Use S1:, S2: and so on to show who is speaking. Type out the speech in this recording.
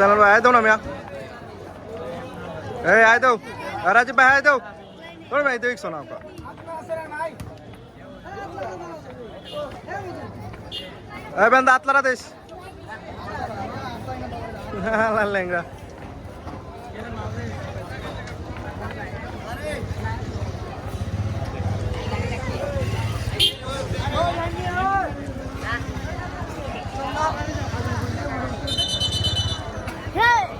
S1: জানাল ভাই দাও না মিয়া ए आए दो राजीव भाई आए दो और भाई दो एक सौ आपका ए बंदा आतला देश लेंगे